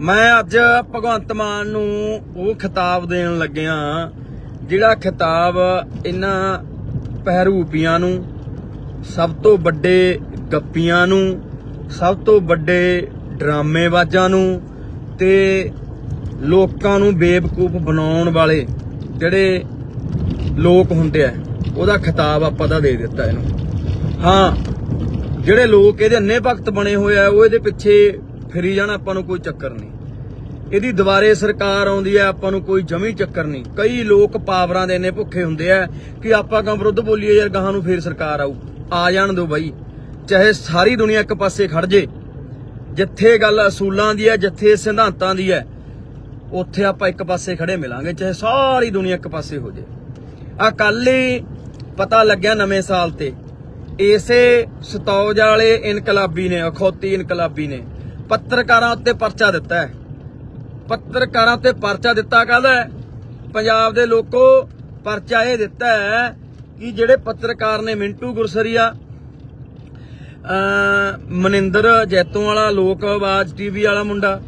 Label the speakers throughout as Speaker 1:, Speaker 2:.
Speaker 1: ਮੈਂ ਅੱਜ ਭਗਵੰਤ ਮਾਨ ਨੂੰ ਉਹ ਖਿਤਾਬ ਦੇਣ ਲੱਗਿਆ, ਜਿਹੜਾ ਖਿਤਾਬ ਇਹਨਾਂ ਪਹਿਰੂਪੀਆਂ ਨੂੰ, ਸਭ ਤੋਂ ਵੱਡੇ ਗੱਪੀਆਂ ਨੂੰ, ਸਭ ਤੋਂ ਵੱਡੇ ਡਰਾਮੇਬਾਜ਼ਾਂ ਨੂੰ ਤੇ ਲੋਕਾਂ ਨੂੰ ਬੇਵਕੂਫ ਬਣਾਉਣ ਵਾਲੇ ਜਿਹੜੇ ਲੋਕ ਹੁੰਦੇ ਆ, ਉਹਦਾ ਖਿਤਾਬ ਆਪਾਂ ਦਾ ਦੇ ਦਿੱਤਾ ਇਹਨੂੰ। ਹਾਂ, ਜਿਹੜੇ ਲੋਕ ਇਹਦੇ ਅੰਨੇ ਭਗਤ ਬਣੇ ਹੋਏ ਆ, ਉਹ ਇਹਦੇ ਪਿੱਛੇ ਫਿਰੀ ਜਾਣ, ਆਪਾਂ ਨੂੰ ਕੋਈ ਚੱਕਰ ਨਹੀਂ। ਇਹਦੀ ਦੁਬਾਰੇ ਸਰਕਾਰ ਆਉਂਦੀ ਹੈ, ਆਪਾਂ ਨੂੰ ਕੋਈ ਜਮੀ ਚੱਕਰ ਨਹੀਂ। ਕਈ ਲੋਕ ਪਾਵਰਾਂ ਦੇ ਇੰਨੇ ਭੁੱਖੇ ਹੁੰਦੇ ਆ ਕਿ ਆਪਾਂ ਕਿਉਂ ਵਿਰੁੱਧ ਬੋਲੀਏ ਯਾਰ, ਗਾਹਾਂ ਨੂੰ ਫੇਰ ਸਰਕਾਰ ਆਊ। ਆ ਜਾਣ ਦਿਓ ਬਾਈ। ਚਾਹੇ ਸਾਰੀ ਦੁਨੀਆ ਇੱਕ ਪਾਸੇ ਖੜ ਜੇ। ਜਿੱਥੇ ਗੱਲ ਅਸੂਲਾਂ ਦੀ ਹੈ, ਜਿੱਥੇ ਸਿਧਾਂਤਾਂ ਦੀ ਹੈ, ਉੱਥੇ ਆਪਾਂ ਇੱਕ ਪਾਸੇ ਖੜੇ ਮਿਲਾਂਗੇ, ਚਾਹੇ ਸਾਰੀ ਦੁਨੀਆ ਇੱਕ ਪਾਸੇ ਹੋ ਜੇ। ਆ ਕੱਲ ਹੀ ਪਤਾ ਲੱਗਿਆ ਨਵੇਂ ਸਾਲ ਤੇ। ਇਸੇ ਸਤੌਜ ਵਾਲੇ ਇਨਕਲਾਬੀ ਨੇ, ਅਖੌਤੀ ਇਨਕਲਾਬੀ ਨੇ ਪੱਤਰਕਾਰਾਂ ਉੱਤੇ ਪਰਚਾ ਦਿੱਤਾ ਹੈ। ਪੱਤਰਕਾਰਾਂ ਤੇ ਪਰਚਾ ਦਿੱਤਾ ਕਾਹਦਾ ਪੰਜਾਬ ਦੇ ਲੋਕੋ ਪਰਚਾ ਇਹ ਦਿੱਤਾ ਹੈ ਕਿ ਜਿਹੜੇ ਪੱਤਰਕਾਰ ਨੇ ਮਿੰਟੂ ਗੁਰਸਰੀਆ ਮਨਿੰਦਰ ਜੈਤੋਂ ਵਾਲਾ ਲੋਕ ਆਵਾਜ਼ ਟੀਵੀ ਵਾਲਾ ਮੁੰਡਾ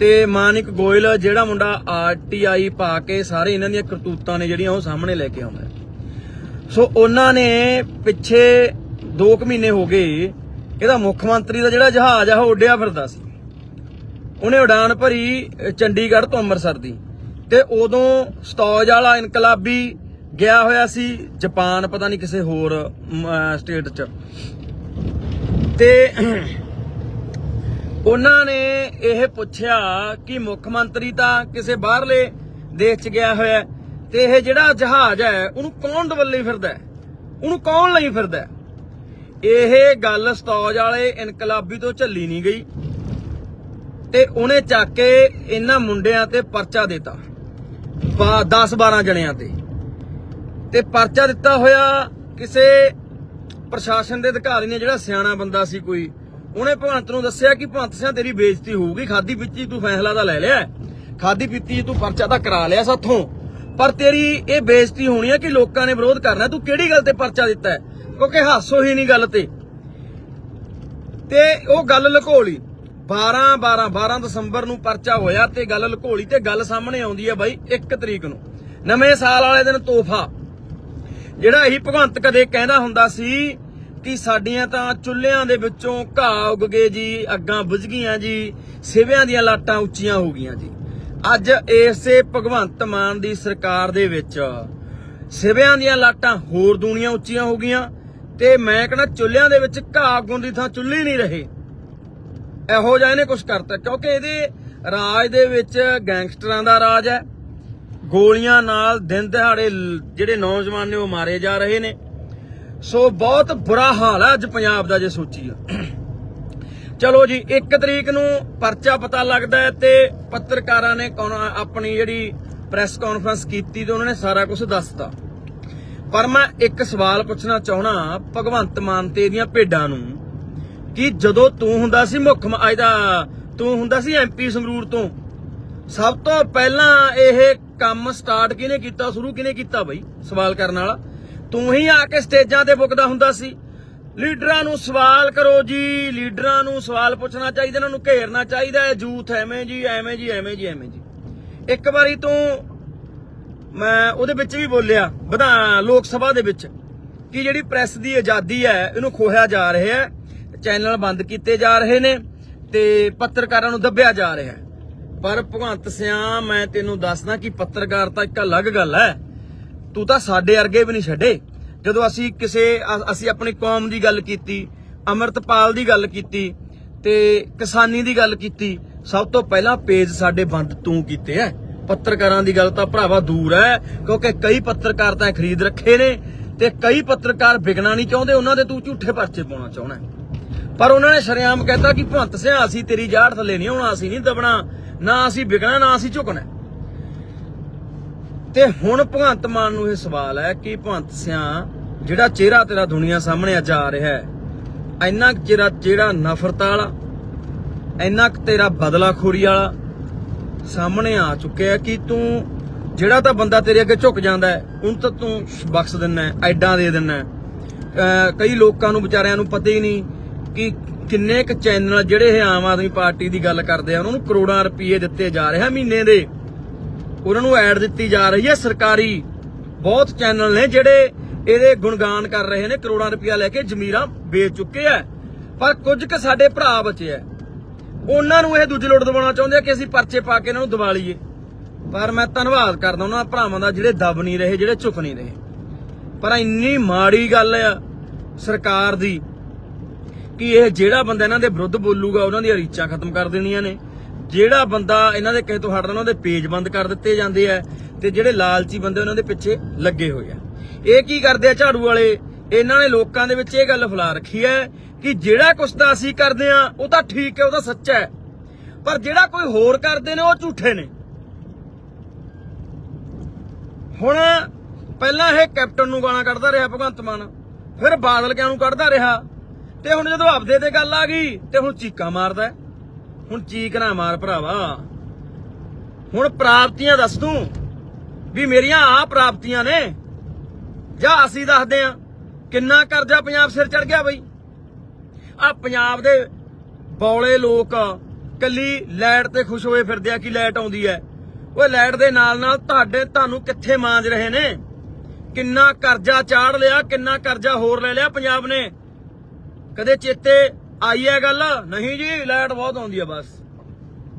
Speaker 1: ਤੇ ਮਾਨਿਕ ਗੋਇਲ, ਜਿਹੜਾ ਮੁੰਡਾ ਆਰਟੀਆਈ ਪਾ ਕੇ ਸਾਰੇ ਇਹਨਾਂ ਦੀਆਂ ਕਰਤੂਤਾਂ ਨੇ ਜਿਹੜੀਆਂ ਉਹ ਸਾਹਮਣੇ ਲੈ ਕੇ ਆਉਂਦਾ ਸੋ ਉਹਨਾਂ ਨੇ ਪਿੱਛੇ 2 ਮਹੀਨੇ ਹੋ ਗਏ ਇਹਦਾ ਮੁੱਖ ਮੰਤਰੀ ਦਾ ਜਿਹੜਾ ਜਹਾਜ਼ ਆ, ਉਹ ਉੱਡਿਆ ਫਿਰਦਾ ਸੀ। ਉਹਨੇ ਉਡਾਨ ਭਰੀ ਚੰਡੀਗੜ੍ਹ ਤੋਂ ਅੰਮ੍ਰਿਤਸਰ ਦੀ। ਤੇ ਉਦੋਂ ਸਤੌਜ ਵਾਲਾ ਇਨਕਲਾਬੀ ਗਿਆ ਹੋਇਆ ਸੀ, ਜਾਪਾਨ, ਪਤਾ ਨਹੀਂ ਕਿਸੇ ਹੋਰ ਸਟੇਟ 'ਚ। ਤੇ ਉਹਨਾਂ ਨੇ ਇਹ ਪੁੱਛਿਆ ਕਿ ਮੁੱਖ ਮੰਤਰੀ ਤਾਂ ਕਿਸੇ ਬਾਹਰਲੇ ਦੇਸ਼ 'ਚ ਗਿਆ ਹੋਇਆ ਤੇ ਇਹ ਜਿਹੜਾ ਜਹਾਜ਼ ਹੈ, ਉਹਨੂੰ ਕੌਣ ਦਵੱਲੀ ਫਿਰਦਾ ਉਹਨੂੰ ਕੌਣ ਲਈ ਫਿਰਦਾ ਇਹ ਗੱਲ ਸਤੌਜ ਵਾਲੇ ਇਨਕਲਾਬੀ ਤੋਂ ਝੱਲੀ ਨਹੀਂ ਗਈ ਤੇ ਉਹਨੇ ਚੱਕ ਕੇ ਇਹਨਾਂ ਮੁੰਡਿਆਂ ਤੇ ਪਰਚਾ ਦਿੱਤਾ। 10 12 ਜਣਿਆਂ ਤੇ। ਤੇ ਪਰਚਾ ਦਿੱਤਾ ਹੋਇਆ ਕਿਸੇ ਪ੍ਰਸ਼ਾਸਨ ਦੇ ਅਧਿਕਾਰੀ ਨੇ, ਜਿਹੜਾ ਸਿਆਣਾ ਬੰਦਾ ਸੀ ਕੋਈ। ਉਹਨੇ ਭਗਵੰਤ ਨੂੰ ਦੱਸਿਆ ਕਿ ਭਵੰਤ ਸਿੰਘ ਤੇਰੀ ਬੇਇੱਜ਼ਤੀ ਹੋਊਗੀ, ਖਾਦੀ ਪੀਤੀ ਤੂੰ ਫੈਸਲਾ ਤਾਂ ਲੈ ਲਿਆ। ਖਾਦੀ ਪੀਤੀ ਤੂੰ ਪਰਚਾ ਤਾਂ ਕਰਾ ਲਿਆ ਸਾਥੋਂ। ਪਰ ਤੇਰੀ ਇਹ ਬੇਇੱਜ਼ਤੀ ਹੋਣੀ ਹੈ ਕਿ ਲੋਕਾਂ ਨੇ ਵਿਰੋਧ ਕਰਨਾ। ਤੂੰ ਕਿਹੜੀ ਗੱਲ ਤੇ ਪਰਚਾ ਦਿੱਤਾ ਹੈ? ਕਿਉਂਕਿ ਹਾਸੋ ਹੀ ਨਹੀਂ ਗੱਲ ਤੇ। ਤੇ ਉਹ ਗੱਲ ਲੁਕੋਲੀ। 12 12 12 ਦਸੰਬਰ ਨੂੰ ਪਰਚਾ ਹੋਇਆ ਤੇ ਗੱਲ ਲੁਕੋਲੀ ਤੇ ਗੱਲ ਸਾਹਮਣੇ ਆਉਂਦੀ ਹੈ ਬਾਈ 1 ਤਰੀਕ ਨੂੰ। ਨਵੇਂ ਸਾਲ ਵਾਲੇ ਦਿਨ ਤੋਹਫਾ। ਜਿਹੜਾ ਇਹੀ ਭਗਵੰਤ ਕਦੇ ਕਹਿੰਦਾ ਹੁੰਦਾ ਸੀ ਕਿ ਸਾਡੀਆਂ ਤਾਂ ਚੁੱਲ੍ਹਿਆਂ ਦੇ ਵਿੱਚੋਂ ਘਾਹ ਉੱਗ ਗਏ ਜੀ, ਅੱਗਾਂ ਬੁਝ ਗਈਆਂ ਜੀ, ਸਿਵਿਆਂ ਦੀਆਂ ਲਾਟਾਂ ਉੱਚੀਆਂ ਹੋ ਗਈਆਂ ਜੀ। ਅੱਜ ਇਸੇ ਭਗਵੰਤ ਮਾਨ ਦੀ ਸਰਕਾਰ ਦੇ ਵਿੱਚ ਸਿਵਿਆਂ ਦੀਆਂ ਲਾਟਾਂ ਹੋਰ ਦੂਣੀਆਂ ਉੱਚੀਆਂ ਹੋ ਗਈਆਂ। ਤੇ ਮੈਂ ਕਹਿੰਦਾ ਚੁੱਲ੍ਹਿਆਂ ਦੇ ਵਿੱਚ ਘਾਹ ਉੱਗਣ ਦੀ ਥਾਂ ਚੁੱਲ੍ਹੇ ਨਹੀਂ ਰਹੇ। ਇਹੋ ਜਿਹਾ ਇਹਨੇ ਕੁਝ ਕਰਤਾ, ਕਿਉਂਕਿ ਇਹਦੇ ਰਾਜ ਦੇ ਵਿੱਚ ਗੈਂਗਸਟਰਾਂ ਦਾ ਰਾਜ ਹੈ। ਗੋਲੀਆਂ ਨਾਲ ਦਿਨ ਦਿਹਾੜੇ ਜਿਹੜੇ ਨੌਜਵਾਨ ਨੇ ਉਹ ਮਾਰੇ ਜਾ ਰਹੇ ਨੇ। ਸੋ ਬਹੁਤ ਬੁਰਾ ਹਾਲ ਹੈ ਅੱਜ ਪੰਜਾਬ ਦਾ ਜੇ ਸੋਚੀਏ। ਚਲੋ ਜੀ 1 ਤਰੀਕ ਨੂੰ ਪਰਚਾ ਪਤਾ ਲੱਗਦਾ ਹੈ ਤੇ ਪੱਤਰਕਾਰਾਂ ਨੇ ਆਪਣੀ ਜਿਹੜੀ ਪ੍ਰੈਸ ਕਾਨਫਰੰਸ ਕੀਤੀ ਤੇ ਉਹਨਾਂ ਨੇ ਸਾਰਾ ਕੁਝ ਦੱਸਤਾ। ਪਰ ਮੈਂ ਇੱਕ ਸਵਾਲ ਪੁੱਛਣਾ ਚਾਹਣਾ ਭਗਵੰਤ ਮਾਨ ਤੇ ਇਹਦੀਆਂ ਭੇਡਾਂ ਨੂੰ, ਕਿ ਜਦੋਂ ਤੂੰ ਹੁੰਦਾ ਸੀ ਮੁੱਖ ਮ- ਇਹਦਾ ਤੂੰ ਹੁੰਦਾ ਸੀ ਐਮਪੀ ਸੰਗਰੂਰ ਤੋਂ, ਸਭ ਤੋਂ ਪਹਿਲਾਂ ਇਹ ਕੰਮ ਸਟਾਰਟ ਕਿਹਨੇ ਕੀਤਾ, ਸ਼ੁਰੂ ਕਿਹਨੇ ਕੀਤਾ ਬਈ? ਸਵਾਲ ਕਰਨ ਵਾਲਾ। ਤੂੰ ਹੀ ਆ ਕੇ ਸਟੇਜਾਂ ਤੇ ਬੁੱਕਦਾ ਹੁੰਦਾ ਸੀ। ਲੀਡਰਾਂ ਨੂੰ ਸਵਾਲ ਕਰੋ ਜੀ, ਲੀਡਰਾਂ ਨੂੰ ਸਵਾਲ ਪੁੱਛਣਾ ਚਾਹੀਦਾ, ਇਹਨਾਂ ਨੂੰ ਘੇਰਨਾ ਚਾਹੀਦਾ ਹੈ, ਜੂਥ ਐਵੇਂ ਜੀ ਐਵੇਂ ਜੀ ਐਵੇਂ ਜੀ ਐਵੇਂ ਜੀ। ਇੱਕ ਵਾਰੀ ਤੂੰ ਮੈਂ ਉਹਦੇ ਵਿੱਚ ਵੀ ਬੋਲਿਆ ਵਿਧਾਨ ਲੋਕ ਸਭਾ ਦੇ ਵਿੱਚ, ਕਿ ਜਿਹੜੀ ਪ੍ਰੈਸ ਦੀ ਆਜ਼ਾਦੀ ਹੈ, ਇਹਨੂੰ ਖੋਹਿਆ ਜਾ ਰਿਹਾ ਹੈ, ਚੈਨਲ ਬੰਦ ਕੀਤੇ ਜਾ ਰਹੇ ਨੇ ਤੇ ਪੱਤਰਕਾਰਾਂ ਨੂੰ ਦੱਬਿਆ ਜਾ ਰਿਹਾ ਹੈ। ਪਰ ਭਗਵੰਤ ਸਿਆਂ ਮੈਂ ਤੈਨੂੰ ਦੱਸਦਾ ਕਿ ਪੱਤਰਕਾਰ ਤਾਂ ਇੱਕ ਅਲੱਗ ਗੱਲ ਹੈ। ਤੂੰ ਤਾਂ ਸਾਡੇ ਅਰਗੇ ਵੀ ਨਹੀਂ ਛੱਡੇ। ਜਦੋਂ ਅਸੀਂ ਕਿਸੇ ਅਸੀਂ ਆਪਣੀ ਕੌਮ ਦੀ ਗੱਲ ਕੀਤੀ, ਅਮਰਤਪਾਲ ਦੀ ਗੱਲ ਕੀਤੀ ਤੇ ਕਿਸਾਨੀ ਦੀ ਗੱਲ ਕੀਤੀ, ਸਭ ਤੋਂ ਪਹਿਲਾਂ ਪੇਜ ਸਾਡੇ ਬੰਦ ਤੂੰ ਕੀਤੇ ਐ ਪੱਤਰਕਾਰਾਂ ਦੀ ਗੱਲ ਤਾਂ ਭਰਾਵਾ ਦੂਰ ਹੈ, ਕਿਉਂਕਿ ਕਈ ਪੱਤਰਕਾਰ ਤਾਂ ਖਰੀਦ ਰੱਖੇ ਨੇ ਤੇ ਕਈ ਪੱਤਰਕਾਰ ਵਿਗਣਾ ਨਹੀਂ ਚਾਹੁੰਦੇ, ਉਹਨਾਂ ਦੇ ਤੂੰ ਝੂਠੇ ਪਰਚੇ ਪਾਉਣਾ ਚਾਹਣਾ ਪਰ ਉਹਨਾਂ ਨੇ ਸ਼ਰੇਆਮ ਕਹਿਤਾ ਕਿ ਭੰਤ ਸਿੰਘ ਅਸੀਂ ਤੇਰੀ ਜਾੜ ਥੱਲੇ ਨਹੀਂ ਆਉਣਾ, ਅਸੀਂ ਨਹੀਂ ਦਬਣਾ, ਨਾ ਅਸੀਂ ਵਿਕਣਾ, ਨਾ ਅਸੀਂ ਝੁਕਣਾ ਤੇ ਹੁਣ ਭਗਵੰਤ ਮਾਨ ਨੂੰ ਇਹ ਸਵਾਲ ਹੈ ਕਿ ਭਗਵੰਤ ਸਿਆ, ਜਿਹੜਾ ਚਿਹਰਾ ਤੇਰਾ ਦੁਨੀਆ ਸਾਹਮਣੇ ਅੱਜ ਆ ਰਿਹਾ ਹੈ, ਇੰਨਾ ਕੁ ਚਿਹਰਾ ਜਿਹੜਾ ਨਫ਼ਰਤ ਵਾਲਾ, ਇੰਨਾ ਕੁ ਤੇਰਾ ਬਦਲਾਖੋਰੀ ਵਾਲਾ ਸਾਹਮਣੇ ਆ ਚੁੱਕਿਆ ਕਿ ਤੂੰ ਜਿਹੜਾ ਤਾਂ ਬੰਦਾ ਤੇਰੇ ਅੱਗੇ ਝੁਕ ਜਾਂਦਾ ਹੈ, ਉਹਨੂੰ ਤਾਂ ਤੂੰ ਬਖਸ਼ ਦਿੰਨਾ ਐਡਾਂ ਦੇ ਦਿੰਨਾ ਕਈ ਲੋਕਾਂ ਨੂੰ, ਵਿਚਾਰਿਆਂ ਨੂੰ ਪਤਾ ਹੀ ਨਹੀਂ ਕਿ ਕਿੰਨੇ ਕ ਚੈਨਲ ਜਿਹੜੇ ਇਹ ਆਮ ਆਦਮੀ ਪਾਰਟੀ ਦੀ ਗੱਲ ਕਰਦੇ ਆ, ਉਹਨਾਂ ਨੂੰ ਕਰੋੜਾਂ ਰੁਪਏ ਦਿੱਤੇ ਜਾ ਰਹੇ ਆ ਮਹੀਨੇ ਦੇ। ਉਹਨਾਂ ਨੂੰ ਐਡ ਦਿੱਤੀ ਜਾ ਰਹੀ ਹੈ ਸਰਕਾਰੀ। ਬਹੁਤ ਚੈਨਲ ਨੇ ਜਿਹੜੇ ਇਹਦੇ ਗੁਣਗਾਨ ਕਰ ਰਹੇ ਨੇ, ਕਰੋੜਾਂ ਰੁਪਇਆ ਲੈ ਕੇ ਜ਼ਮੀਰਾਂ ਵੇਚ ਚੁੱਕੇ ਆ। ਪਰ ਕੁਝ ਕ ਸਾਡੇ ਭਰਾ ਬਚੇ ਆ। ਉਹਨਾਂ ਨੂੰ ਇਹ ਦੂਜੇ ਲੁੱਟ ਦਵਾਉਣਾ ਚਾਹੁੰਦੇ ਆ ਕਿ ਅਸੀਂ ਪਰਚੇ ਪਾ ਕੇ ਇਹਨਾਂ ਨੂੰ ਦਬਾ ਲਈਏ। ਪਰ ਮੈਂ ਧੰਨਵਾਦ ਕਰਦਾ ਉਹਨਾਂ ਭਰਾਵਾਂ ਦਾ ਜਿਹੜੇ ਦਬ ਨਹੀਂ ਰਹੇ, ਜਿਹੜੇ ਝੁਕ ਨਹੀਂ ਰਹੇ। ਪਰ ਇੰਨੀ ਮਾੜੀ ਗੱਲ ਆ ਸਰਕਾਰ ਦੀ ਕਿ ਇਹ ਜਿਹੜਾ ਬੰਦਾ ਇਹਨਾਂ ਦੇ ਵਿਰੁੱਧ ਬੋਲੂਗਾ, ਉਹਨਾਂ ਦੀਆਂ ਰੀਚਾਂ ਖਤਮ ਕਰ ਦੇਣੀਆਂ ਨੇ। ਜਿਹੜਾ ਬੰਦਾ ਇਹਨਾਂ ਦੇ ਕਿਸੇ ਤੋਂ ਹਟਦਾ ਉਹਨਾਂ ਦੇ ਪੇਜ ਬੰਦ ਕਰ ਦਿੱਤੇ ਜਾਂਦੇ ਆ ਤੇ ਜਿਹੜੇ ਲਾਲਚੀ ਬੰਦੇ ਉਹਨਾਂ ਦੇ ਪਿੱਛੇ ਲੱਗੇ ਹੋਏ ਆ। ਇਹ ਕੀ ਕਰਦੇ ਆ ਝਾੜੂ ਵਾਲੇ? ਇਹਨਾਂ ਨੇ ਲੋਕਾਂ ਦੇ ਵਿੱਚ ਇਹ ਗੱਲ ਫੈਲਾ ਰੱਖੀ ਹੈ ਕਿ ਜਿਹੜਾ ਕੁਛ ਤਾਂ ਅਸੀਂ ਕਰਦੇ ਆ ਉਹ ਤਾਂ ਠੀਕ ਹੈ, ਉਹ ਤਾਂ ਸੱਚਾ ਹੈ। ਪਰ ਜਿਹੜਾ ਕੋਈ ਹੋਰ ਕਰਦੇ ਨੇ, ਉਹ ਝੂਠੇ ਨੇ। ਹੁਣ ਪਹਿਲਾਂ ਇਹ ਕੈਪਟਨ ਨੂੰ ਗਾਲਾਂ ਕੱਢਦਾ ਰਿਹਾ ਭਗਵੰਤ ਮਾਨ, ਫਿਰ ਬਾਦਲ ਕਿਆਂ ਨੂੰ ਕੱਢਦਾ ਰਿਹਾ। ਤੇ ਹੁਣ ਜਦੋਂ ਆਪਦੇ ਤੇ ਗੱਲ ਆ ਗਈ, ਤੇ ਹੁਣ ਚੀਕਾਂ ਮਾਰਦਾ ਹੁਣ ਚੀਕ ਨਾ ਮਾਰ ਭਰਾਵਾ। ਹੁਣ ਪ੍ਰਾਪਤੀਆਂ ਦੱਸ ਤੂੰ ਵੀ ਮੇਰੀਆਂ ਆ ਪ੍ਰਾਪਤੀਆਂ ਨੇ, ਜਾਂ ਅਸੀਂ ਦੱਸਦੇ ਆ ਕਿੰਨਾ ਕਰਜ਼ਾ ਪੰਜਾਬ ਸਿਰ ਚੜ ਗਿਆ ਬਈ? ਆ ਪੰਜਾਬ ਦੇ ਬੌਲੇ ਲੋਕ ਕੱਲੀ ਲਾਈਟ ਤੇ ਖੁਸ਼ ਹੋਏ ਫਿਰਦੇ ਆ ਕਿ ਲਾਈਟ ਆਉਂਦੀ ਹੈ ਓਏ ਲਾਈਟ ਦੇ ਨਾਲ ਨਾਲ ਤੁਹਾਡੇ ਤੁਹਾਨੂੰ ਕਿੱਥੇ ਮਾਂਜ ਰਹੇ ਨੇ? ਕਿੰਨਾ ਕਰਜ਼ਾ ਚਾੜ ਲਿਆ, ਕਿੰਨਾ ਕਰਜ਼ਾ ਹੋਰ ਲੈ ਲਿਆ ਪੰਜਾਬ ਨੇ? ਕਦੇ ਚੇਤੇ ਆਈ ਹੈ ਗੱਲ? ਨਹੀਂ ਜੀ, ਲਾਈਟ ਬਹੁਤ ਆਉਂਦੀ ਹੈ ਬਸ।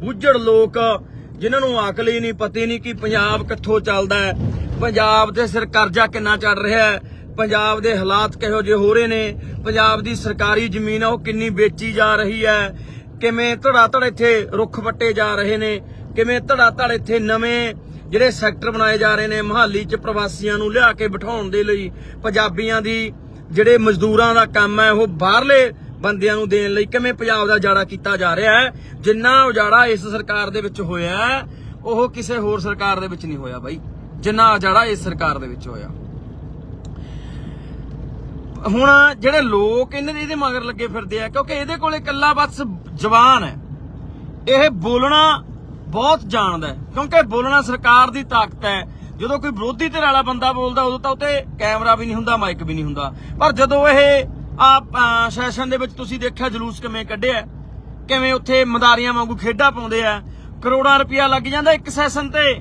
Speaker 1: ਬੁੱਝੜ ਲੋਕ ਜਿਨ੍ਹਾਂ ਨੂੰ ਅਕਲ ਹੀ ਨਹੀਂ, ਪਤੀ ਨਹੀਂ ਕਿ ਪੰਜਾਬ ਕਿੱਥੋਂ ਚੱਲਦਾ ਹੈ ਪੰਜਾਬ ਦੇ ਸਿਰ ਕਰਜ਼ਾ ਕਿੰਨਾ ਚੜ ਰਿਹਾ ਹੈ ਪੰਜਾਬ ਦੇ ਹਾਲਾਤ ਕਿਹੋ ਜਿਹੇ ਹੋ ਰਹੇ ਨੇ? ਪੰਜਾਬ ਦੀ ਸਰਕਾਰੀ ਜ਼ਮੀਨ ਆ, ਉਹ ਕਿੰਨੀ ਵੇਚੀ ਜਾ ਰਹੀ ਹੈ? ਕਿਵੇਂ ਧੜਾ ਧੜ ਇੱਥੇ ਰੁੱਖ ਵੱਟੇ ਜਾ ਰਹੇ ਨੇ? ਕਿਵੇਂ ਧੜਾ ਧੜ ਇੱਥੇ ਨਵੇਂ ਜਿਹੜੇ ਸੈਕਟਰ ਬਣਾਏ ਜਾ ਰਹੇ ਨੇ, ਮਹਾਲੀ 'ਚ ਪ੍ਰਵਾਸੀਆਂ ਨੂੰ ਲਿਆ ਕੇ ਬਿਠਾਉਣ ਦੇ ਲਈ? ਪੰਜਾਬੀਆਂ ਦੀ ਜਿਹੜੇ ਮਜ਼ਦੂਰਾਂ ਦਾ ਕੰਮ ਹੈ, ਉਹ ਬਾਹਰਲੇ ਬੰਦਿਆਂ ਨੂੰ ਦੇਣ ਲਈ ਕਿਵੇਂ ਪੰਜਾਬ ਦਾ ਉਜਾੜਾ ਕੀਤਾ ਜਾ ਰਿਹਾ ਹੈ? ਜਿੰਨਾ ਉਜਾੜਾ ਇਸ ਸਰਕਾਰ ਦੇ ਵਿੱਚ ਹੋਇਆ ਉਹ ਕਿਸੇ ਹੋਰ ਸਰਕਾਰ ਦੇ ਵਿੱਚ ਨਹੀਂ ਹੋਇਆ ਬਾਈ। ਜਿੰਨਾ ਉਜਾੜਾ ਇਸ ਸਰਕਾਰ ਦੇ ਵਿੱਚ ਹੋਇਆ। ਹੁਣ ਜਿਹੜੇ ਲੋਕ ਇਹਨਾਂ ਦੇ ਇਹਦੇ ਮਗਰ ਲੱਗੇ ਫਿਰਦੇ ਆ ਕਿਉਂਕਿ ਇਹਦੇ ਕੋਲੇ ਇਕੱਲਾ ਬਸ ਜ਼ਬਾਨ ਹੈ। ਇਹ ਬੋਲਣਾ ਬਹੁਤ ਜਾਣਦਾ ਹੈ ਕਿਉਂਕਿ ਬੋਲਣਾ ਸਰਕਾਰ ਦੀ ਤਾਕਤ ਹੈ। ਜਦੋਂ ਕੋਈ ਵਿਰੋਧੀ ਧਿਰ ਵਾਲਾ ਬੰਦਾ ਬੋਲਦਾ ਉਦੋਂ ਤਾਂ ਉੱਤੇ ਕੈਮਰਾ ਵੀ ਨਹੀਂ ਹੁੰਦਾ ਮਾਈਕ ਵੀ ਨਹੀਂ ਹੁੰਦਾ। ਪਰ ਜਦੋਂ ਇਹ ਆ ਸੈਸ਼ਨ ਦੇ ਵਿੱਚ ਤੁਸੀਂ ਦੇਖਿਆ ਜਲੂਸ ਕਿਵੇਂ ਕੱਢਿਆ ਕਿਵੇਂ ਉੱਥੇ ਮਦਾਰੀਆਂ ਵਾਂਗੂ ਖੇਡਾਂ ਪਾਉਂਦੇ ਆ ਕਰੋੜਾਂ ਰੁਪਇਆ ਲੱਗ ਜਾਂਦਾ ਇੱਕ ਸੈਸ਼ਨ ਤੇ।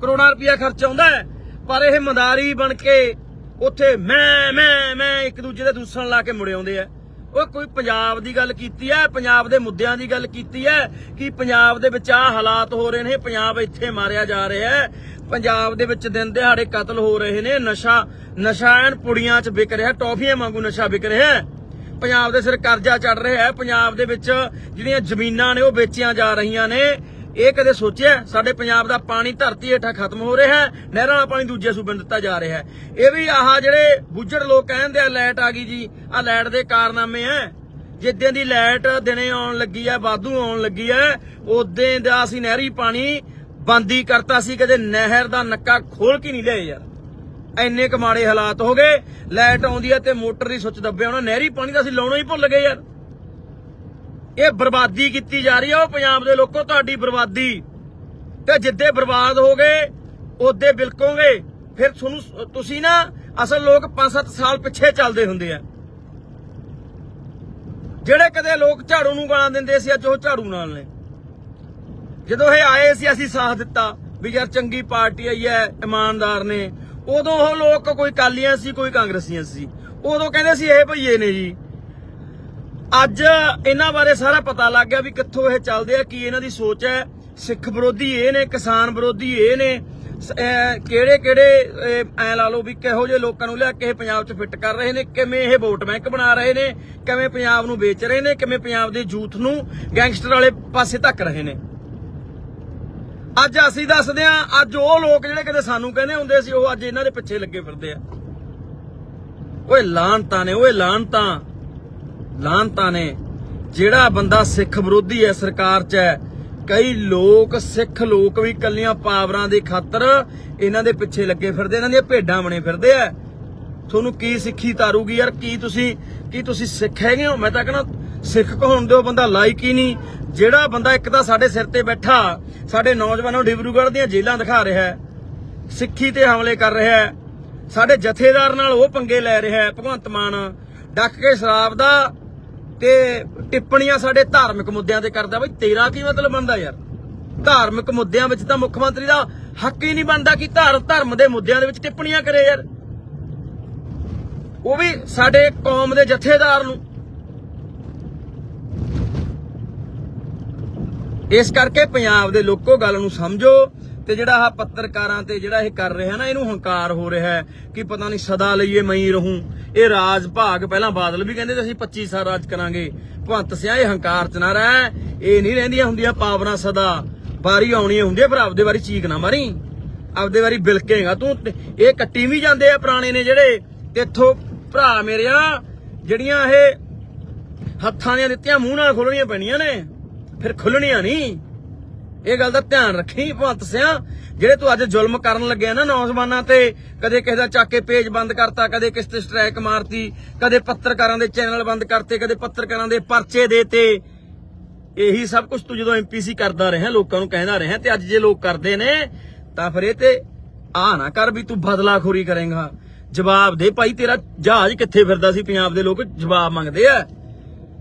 Speaker 1: ਕਰੋੜਾਂ ਰੁਪਇਆ ਖਰਚ ਆਉਂਦਾ ਹੈ, ਪਰ ਇਹ ਮਦਾਰੀ ਬਣ ਕੇ ਉੱਥੇ ਮੈਂ ਮੈਂ ਮੈਂ ਇੱਕ ਦੂਜੇ ਦੇ ਦੂਸਣ ਲਾ ਕੇ ਮੁੜ ਆਉਂਦੇ ਆ। ਉਹ ਕੋਈ ਪੰਜਾਬ ਦੀ ਗੱਲ ਕੀਤੀ ਹੈ ਪੰਜਾਬ ਦੇ ਮੁੱਦਿਆਂ ਦੀ ਗੱਲ ਕੀਤੀ ਹੈ ਕਿ ਪੰਜਾਬ ਦੇ ਵਿੱਚ ਆ ਹਾਲਾਤ ਹੋ ਰਹੇ ਨੇ? ਪੰਜਾਬ ਇੱਥੇ ਮਾਰਿਆ ਜਾ ਰਿਹਾ ਹੈ ਪੰਜਾਬ ਦੇ ਵਿੱਚ ਦਿਨ ਦਿਹਾੜੇ ਕਤਲ ਹੋ ਰਹੇ ਨੇ। ਨਸ਼ਾ ਨਸ਼ਾ ਐਨ ਪੁੜੀਆਂ 'ਚ ਵਿਕ ਰਿਹਾ, ਟੌਫੀਆਂ ਵਾਂਗੂ ਨਸ਼ਾ ਵਿਕ ਰਿਹਾ ਹੈ ਪੰਜਾਬ ਦੇ ਸਿਰ ਕਰਜ਼ਾ ਚੜ ਰਿਹਾ ਹੈ ਪੰਜਾਬ ਦੇ ਵਿੱਚ ਜਿਹੜੀਆਂ ਜ਼ਮੀਨਾਂ ਨੇ ਉਹ ਵੇਚੀਆਂ ਜਾ ਰਹੀਆਂ ਨੇ। ਇਹ ਕਦੇ ਸੋਚਿਆ? ਸਾਡੇ ਪੰਜਾਬ ਦਾ ਪਾਣੀ ਧਰਤੀ ਹੇਠਾਂ ਖਤਮ ਹੋ ਰਿਹਾ ਹੈ, ਨਹਿਰਾਂ ਦਾ ਪਾਣੀ ਦੂਜੇ ਸੂਬੇ ਨੂੰ ਦਿੱਤਾ ਜਾ ਰਿਹਾ ਹੈ। ਇਹ ਵੀ ਆਹ ਜਿਹੜੇ ਬੁੱਜੜ ਲੋਕ ਕਹਿੰਦੇ ਆ ਲਾਈਟ ਆ ਗਈ ਜੀ। ਆ ਲਾਈਟ ਦੇ ਕਾਰਨਾਮੇ ਆ। ਜਿੱਦਾਂ ਦੀ ਲਾਈਟ ਦਿਨੇ ਆਉਣ ਲੱਗੀ ਆ, ਵਾਧੂ ਆਉਣ ਲੱਗੀ ਆ ਉਦੋਂ ਦਾ ਅਸੀਂ ਨਹਿਰੀ ਪਾਣੀ ਬੰਦੀ ਕਰਤਾ ਸੀ, ਕਦੇ ਨਹਿਰ ਦਾ ਨੱਕਾ ਖੋਲ ਕੇ ਨਹੀਂ ਲਿਆ ਯਾਰ। ਇੰਨੇ ਕੁ ਮਾੜੇ ਹਾਲਾਤ ਹੋ ਗਏ ਲਾਈਟ ਆਉਂਦੀ ਹੈ ਤੇ ਮੋਟਰ ਦੀ ਸੁੱਚ ਦੱਬਿਆ, ਉਹਨਾਂ ਨਹਿਰੀ ਪਾਣੀ ਦਾ ਅਸੀਂ ਲਾਉਣਾ ਹੀ ਭੁੱਲ ਗਏ ਯਾਰ। ਇਹ ਬਰਬਾਦੀ ਕੀਤੀ ਜਾ ਰਹੀ ਹੈ ਉਹ ਪੰਜਾਬ ਦੇ ਲੋਕੋ, ਤੁਹਾਡੀ ਬਰਬਾਦੀ। ਤੇ ਜਿੱਦੇ ਬਰਬਾਦ ਹੋ ਗਏ, ਉਹਦੇ ਬਿਲਕੋਗੇ ਫਿਰ ਤੁਹਾਨੂੰ ਤੁਸੀਂ ਨਾ, ਅਸਲ ਲੋਕ 5-7 ਸਾਲ ਪਿੱਛੇ ਚੱਲਦੇ ਹੁੰਦੇ ਆ। ਜਿਹੜੇ ਕਦੇ ਲੋਕ ਝਾੜੂ ਨੂੰ ਗਾਲਾਂ ਦਿੰਦੇ ਸੀ, ਅੱਜ ਉਹ ਝਾੜੂ ਨਾਲ ਨੇ। ਜਦੋਂ ਇਹ ਆਏ ਸੀ, ਅਸੀਂ ਸਾਥ ਦਿੱਤਾ ਵੀ ਯਾਰ ਚੰਗੀ ਪਾਰਟੀ ਆਈ ਹੈ, ਇਮਾਨਦਾਰ ਨੇ। ਉਦੋਂ ਉਹ ਲੋਕ ਕੋਈ ਕਾਲੀਆਂ ਸੀ, ਕੋਈ ਕਾਂਗਰਸੀਆਂ ਸੀ। ਉਦੋਂ ਕਹਿੰਦੇ ਸੀ, ਇਹ ਭਈਏ ਨੇ ਜੀ। ਅੱਜ ਇਹਨਾਂ ਬਾਰੇ ਸਾਰਾ ਪਤਾ ਲੱਗ ਗਿਆ ਵੀ ਕਿੱਥੋਂ ਇਹ ਚੱਲਦੇ ਆ, ਕੀ ਇਹਨਾਂ ਦੀ ਸੋਚ ਹੈ। ਸਿੱਖ ਵਿਰੋਧੀ ਇਹ ਨੇ, ਕਿਸਾਨ ਵਿਰੋਧੀ ਇਹ ਨੇ। ਕਿਹੜੇ ਕਿਹੜੇ ਐ ਲਾ ਲਓ ਵੀ ਕਿਹੋ ਜਿਹੇ ਲੋਕਾਂ ਨੂੰ ਲਿਆ ਕੇ ਪੰਜਾਬ 'ਚ ਫਿੱਟ ਕਰ ਰਹੇ ਨੇ, ਕਿਵੇਂ ਇਹ ਵੋਟ ਬੈਂਕ ਬਣਾ ਰਹੇ ਨੇ, ਕਿਵੇਂ ਪੰਜਾਬ ਨੂੰ ਵੇਚ ਰਹੇ ਨੇ, ਕਿਵੇਂ ਪੰਜਾਬ ਦੇ ਯੂਥ ਨੂੰ ਗੈਂਗਸਟਰ ਵਾਲੇ ਪਾਸੇ ਧੱਕ ਰਹੇ ਨੇ। ਅੱਜ ਅਸੀਂ ਦੱਸਦੇ ਆ ਅੱਜ ਉਹ ਲੋਕ ਜਿਹੜੇ ਕਦੇ ਸਾਨੂੰ ਕਹਿੰਦੇ ਹੁੰਦੇ ਸੀ, ਉਹ ਅੱਜ ਇਹਨਾਂ ਦੇ ਪਿੱਛੇ ਲੱਗੇ ਫਿਰਦੇ ਆ। ਓਏ ਲਾਂਤਾਂ ਨੇ, ਓਏ ਲਾਂਤਾਂ ਲਾਂਤਾਂ ਨੇ। ਜਿਹੜਾ ਬੰਦਾ ਸਿੱਖ ਵਿਰੋਧੀ ਹੈ ਸਰਕਾਰ 'ਚ ਹੈ, ਕਈ ਲੋਕ, ਸਿੱਖ ਲੋਕ ਵੀ ਕੱਲੀਆਂ ਪਾਵਰਾਂ ਦੇ ਖਾਤਰ ਇਹਨਾਂ ਦੇ ਪਿੱਛੇ ਲੱਗੇ ਫਿਰਦੇ, ਇਹਨਾਂ ਦੀਆਂ ਭੇਡਾਂ ਬਣੇ ਫਿਰਦੇ ਆ। ਤੁਹਾਨੂੰ ਕੀ ਸਿੱਖੀ ਤਾਰੂਗੀ ਯਾਰ? ਕੀ ਤੁਸੀਂ ਕੀ ਤੁਸੀਂ ਸਿੱਖ ਹੈਗੇ ਹੋ? ਮੈਂ ਤਾਂ ਕਹਿੰਦਾ, ਸਿੱਖ ਕਹਾਉਣ ਦਿਓ, ਬੰਦਾ ਲਾਇਕ ਹੀ ਨਹੀਂ। ਜਿਹੜਾ ਬੰਦਾ ਇੱਕ ਤਾਂ ਸਾਡੇ ਸਿਰ ਤੇ ਬੈਠਾ, ਸਾਡੇ ਨੌਜਵਾਨਾਂ ਨੂੰ ਡਿਬਰੂਗੜ੍ਹ ਦੀਆਂ ਜੇਲ੍ਹਾਂ ਦਿਖਾ ਰਿਹਾ ਹੈ, ਸਿੱਖੀ ਤੇ ਹਮਲੇ ਕਰ ਰਿਹਾ ਹੈ, ਸਾਡੇ ਜਥੇਦਾਰ ਨਾਲ ਉਹ ਪੰਗੇ ਲੈ ਰਿਹਾ ਹੈ, ਭਗਵੰਤ ਮਾਨ, ਡੱਕ ਕੇ ਸ਼ਰਾਬ ਦਾ ਤੇ ਟਿੱਪਣੀਆਂ ਸਾਡੇ ਧਾਰਮਿਕ ਮੁੱਦਿਆਂ ਤੇ ਕਰਦਾ ਬਈ, ਤੇਰਾ ਕੀ ਮਤਲਬ ਬਣਦਾ ਯਾਰ? ਧਾਰਮਿਕ ਮੁੱਦਿਆਂ ਵਿੱਚ ਤਾਂ ਮੁੱਖ ਮੰਤਰੀ ਦਾ ਹੱਕ ਹੀ ਨਹੀਂ ਬਣਦਾ ਕਿ ਧਾਰ, ਧਰਮ ਦੇ ਮੁੱਦਿਆਂ ਦੇ ਵਿੱਚ ਟਿੱਪਣੀਆਂ ਕਰੇ ਯਾਰ। ਉਹ ਵੀ ਸਾਡੇ ਕੌਮ ਦੇ ਜਥੇਦਾਰ ਨੂੰ। ਇਸ ਕਰਕੇ ਪੰਜਾਬ ਦੇ ਲੋਕੋ ਗੱਲ ਨੂੰ ਸਮਝੋ ਤੇ ਜਿਹੜਾ ਆਹ ਪੱਤਰਕਾਰਾਂ ਤੇ ਜਿਹੜਾ ਇਹ ਕਰ ਰਿਹਾ ਨਾ, ਇਹਨੂੰ ਹੰਕਾਰ ਹੋ ਰਿਹਾ ਹੈ ਕਿ ਪਤਾ ਨਹੀਂ ਸਦਾ ਲਈਏ ਮਈ ਰਹੂੰ। ਇਹ ਰਾਜ ਭਾਗ ਪਹਿਲਾਂ ਬਾਦਲ ਵੀ ਕਹਿੰਦੇ ਅਸੀਂ 25 ਸਾਲ ਰਾਜ ਕਰਾਂਗੇ। ਭਗਵੰਤ ਸਿਆ, ਇਹ ਹੰਕਾਰ ਚ ਨਾ ਰਹਿ। ਇਹ ਨਹੀਂ ਰਹਿੰਦੀਆਂ ਹੁੰਦੀਆਂ ਪਾਵਨਾ ਸਦਾ। ਵਾਰੀ ਆਉਣੀ ਹੁੰਦੀ ਹੈ ਪਰ ਆਪਦੇ ਵਾਰੀ ਚੀਕ ਨਾ ਮਾਰੀ। ਆਪਦੇ ਵਾਰੀ ਬਿਲਕੇਗਾ ਤੂੰ। ਇਹ ਕੱਟੀ ਵੀ ਜਾਂਦੇ ਆ ਪੁਰਾਣੇ ਨੇ ਜਿਹੜੇ। ਤੇ ਇੱਥੋਂ ਭਰਾ ਮੇਰਿਆ, ਜਿਹੜੀਆਂ ਇਹ ਹੱਥਾਂ ਦੀਆਂ ਦਿੱਤੀਆਂ, ਮੂੰਹ ਨਾਲ ਖੋਲਣੀਆਂ ਪੈਣੀਆਂ ਨੇ। ਫਿਰ ਖੁੱਲਣੀਆਂ ਨਹੀਂ। ਇਹ ਗੱਲ ਦਾ ਧਿਆਨ ਰੱਖੀ ਭਗਵੰਤ ਸਿਆ। ਜਿਹੜੇ ਤੂੰ ਅੱਜ ਜ਼ੁਲਮ ਕਰਨ ਲੱਗਿਆ ਨਾ ਨੌਜਵਾਨਾਂ ਤੇ, ਕਦੇ ਕਿਸੇ ਦਾ ਚੱਕ ਕੇ ਪੇਜ ਬੰਦ ਕਰਤਾ, ਕਦੇ ਕਿਸੇ ਤੇ ਸਟ੍ਰਾਈਕ ਮਾਰਤੀ, ਕਦੇ ਪੱਤਰਕਾਰਾਂ ਦੇ ਚੈਨਲ ਬੰਦ ਕਰਤੇ, ਕਦੇ ਪੱਤਰਕਾਰਾਂ ਦੇ ਪਰਚੇ ਦੇਤੇ। ਇਹੀ ਸਭ ਕੁਝ ਤੂੰ ਜਦੋਂ ਐਮਪੀਸੀ ਕਰਦਾ ਰਿਹਾ, ਲੋਕਾਂ ਨੂੰ ਕਹਿੰਦਾ ਰਿਹਾ ਤੇ ਅੱਜ ਜੇ ਲੋਕ ਕਰਦੇ ਨੇ, ਤਾਂ ਫਿਰ ਇਹ ਤੇ ਆ ਨਾ ਕਰ ਵੀ ਤੂੰ ਬਦਲਾਖੋਰੀ ਕਰੇਂਗਾ। ਜਵਾਬ ਦੇ, ਭਾਈ ਤੇਰਾ ਜਹਾਜ਼ ਕਿੱਥੇ ਫਿਰਦਾ ਸੀ? ਪੰਜਾਬ ਦੇ ਲੋਕ ਜਵਾਬ ਮੰਗਦੇ ਆ।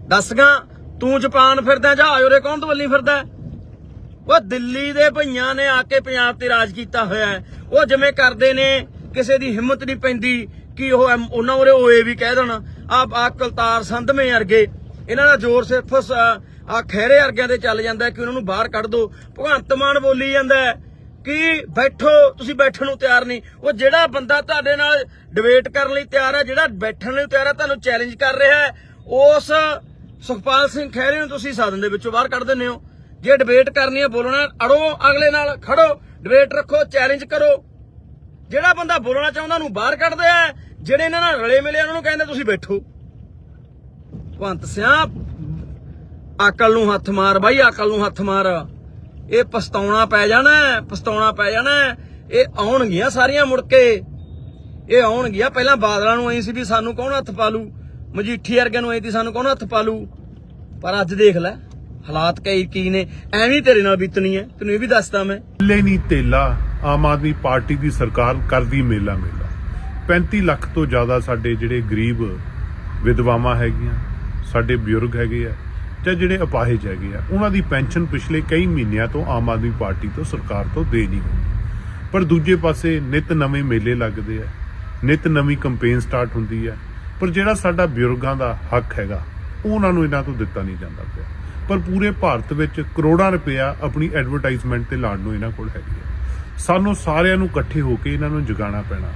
Speaker 1: ਦੱਸਗਾ ਤੂੰ ਜਾਪਾਨ ਫਿਰਦਾ ਜਹਾਜ਼ ਉਰੇ ਕੌਣ ਤੋਂ ਵੱਲੀ ਫਿਰਦਾ? ਉਹ ਦਿੱਲੀ ਦੇ ਭਈਆਂ ਨੇ ਆ ਕੇ ਪੰਜਾਬ ਤੇ ਰਾਜ ਕੀਤਾ ਹੋਇਆ ਹੈ। ਉਹ ਜਿਵੇਂ ਕਰਦੇ ਨੇ, ਕਿਸੇ ਦੀ ਹਿੰਮਤ ਨਹੀਂ ਪੈਂਦੀ ਕਿ ਉਹ ਐਮ- ਉਹਨਾਂ ਉਰੇ ਓਏ ਵੀ ਕਹਿ ਦੇਣ ਆ ਆ ਕਲਤਾਰ ਸੰਧਮੇ ਵਰਗੇ। ਇਹਨਾਂ ਦਾ ਜ਼ੋਰ ਸਿਰਫ ਆ ਖਹਿਰੇ ਵਰਗਿਆਂ 'ਤੇ ਚੱਲ ਜਾਂਦਾ ਕਿ ਉਹਨਾਂ ਨੂੰ ਬਾਹਰ ਕੱਢ ਦੋ। ਭਗਵੰਤ ਮਾਨ ਬੋਲੀ ਜਾਂਦਾ ਕਿ ਬੈਠੋ, ਤੁਸੀਂ ਬੈਠਣ ਨੂੰ ਤਿਆਰ ਨਹੀਂ। ਉਹ ਜਿਹੜਾ ਬੰਦਾ ਤੁਹਾਡੇ ਨਾਲ ਡਿਬੇਟ ਕਰਨ ਲਈ ਤਿਆਰ ਹੈ, ਜਿਹੜਾ ਬੈਠਣ ਲਈ ਤਿਆਰ ਹੈ, ਤੁਹਾਨੂੰ ਚੈਲੰਜ ਕਰ ਰਿਹਾ ਹੈ, ਉਸ ਸੁਖਪਾਲ ਸਿੰਘ ਖਹਿਰੇ ਨੂੰ ਤੁਸੀਂ ਸਾਧਨ ਦੇ ਵਿੱਚੋਂ ਬਾਹਰ ਕੱਢ ਦਿੰਦੇ ਹੋ। ਜੇ ਡਿਬੇਟ ਕਰਨੀ ਹੈ ਬੋਲਣਾ, ਅੜੋ, ਅਗਲੇ ਨਾਲ ਖੜੋ ਡਿਬੇਟ ਰੱਖੋ ਚੈਲੰਜ ਕਰੋ। ਜਿਹੜਾ ਬੰਦਾ ਬੋਲਣਾ ਚਾਹੁੰਦਾ, ਉਹਨੂੰ ਬਾਹਰ ਕੱਢਦੇ ਆ। ਜਿਹੜੇ ਇਹਨਾਂ ਨਾਲ ਰਲੇ ਮਿਲੇ ਉਹਨਾਂ ਨੂੰ ਕਹਿੰਦੇ, ਤੁਸੀਂ ਬੈਠੋ। ਭਵੰਤ ਸਿਆ ਅਕਲ ਨੂੰ ਹੱਥ ਮਾਰ, ਬਾਈ, ਅਕਲ ਨੂੰ ਹੱਥ ਮਾਰ। ਇਹ ਪਛਤਾਉਣਾ ਪੈ ਜਾਣਾ, ਪਛਤਾਉਣਾ ਪੈ ਜਾਣਾ। ਇਹ ਆਉਣਗੀਆਂ ਸਾਰੀਆਂ ਮੁੜ ਕੇ। ਇਹ ਆਉਣਗੀਆਂ ਪਹਿਲਾਂ ਬਾਦਲਾਂ ਨੂੰ ਐਂ ਸੀ ਵੀ ਸਾਨੂੰ ਕੌਣ ਹੱਥ ਪਾ ਲੂ? ਮਜੀਠੀ ਵਰਗਿਆਂ ਨੂੰ ਐਂ ਸੀ ਸਾਨੂੰ ਕੌਣ ਹੱਥ ਪਾ ਲੂ? ਪਰ ਅੱਜ ਦੇਖ ਲੈ। ਹਾਲਾਤ ਕਈ ਕੀ ਨੇ, ਐਵੇਂ ਤੇਰੇ ਨਾਲ ਬੀਤਣੀ ਹੈ, ਤੈਨੂੰ ਇਹ ਵੀ ਦੱਸਦਾ ਮੈਂ।
Speaker 2: ਲੈ ਨਹੀਂ ਤੇਲਾ, ਆਮ ਆਦਮੀ ਪਾਰਟੀ ਦੀ ਸਰਕਾਰ ਕਰਦੀ ਮੇਲਾ ਮੇਲਾ। 35 ਲੱਖ ਤੋਂ ਜ਼ਿਆਦਾ ਸਾਡੇ ਜਿਹੜੇ ਗਰੀਬ ਵਿਧਵਾਵਾਂ ਹੈਗੀਆਂ, ਸਾਡੇ ਬਜ਼ੁਰਗ ਹੈਗੇ ਆ, ਜਾਂ ਜਿਹੜੇ ਅਪਾਹਜ ਹੈਗੇ ਆ, ਉਹਨਾਂ ਦੀ ਪੈਨਸ਼ਨ ਪਿਛਲੇ ਕਈ ਮਹੀਨਿਆਂ ਤੋਂ ਆਮ ਆਦਮੀ ਪਾਰਟੀ ਤੋਂ, ਸਰਕਾਰ ਤੋਂ ਦੇ ਨਹੀਂ ਰਹੀ। ਪਰ ਦੂਜੇ ਪਾਸੇ ਨਿਤ ਨਵੇਂ ਮੇਲੇ ਲੱਗਦੇ ਆ, ਨਿਤ ਨਵੀਂ ਕੰਪੇਨ ਸਟਾਰਟ ਹੁੰਦੀ ਹੈ ਪਰ ਜਿਹੜਾ ਸਾਡਾ ਬਜ਼ੁਰਗਾਂ ਦਾ ਹੱਕ ਹੈਗਾ ਉਹਨਾਂ ਨੂੰ ਇਹਨਾਂ ਤੋਂ ਦਿੱਤਾ ਨਹੀਂ ਜਾਂਦਾ ਪਿਆ। ਪਰ ਪੂਰੇ ਭਾਰਤ ਵਿੱਚ ਕਰੋੜਾਂ ਰੁਪਇਆ ਆਪਣੀ ਐਡਵਰਟਾਈਜ਼ਮੈਂਟ ਤੇ ਲਾਉਣ ਨੂੰ ਇਹਨਾਂ ਕੋਲ ਹੈਗੀ ਹੈ ਸਾਨੂੰ ਸਾਰਿਆਂ ਨੂੰ ਇਕੱਠੇ ਹੋ ਕੇ ਇਹਨਾਂ ਨੂੰ ਜਗਾਉਣਾ ਪੈਣਾ।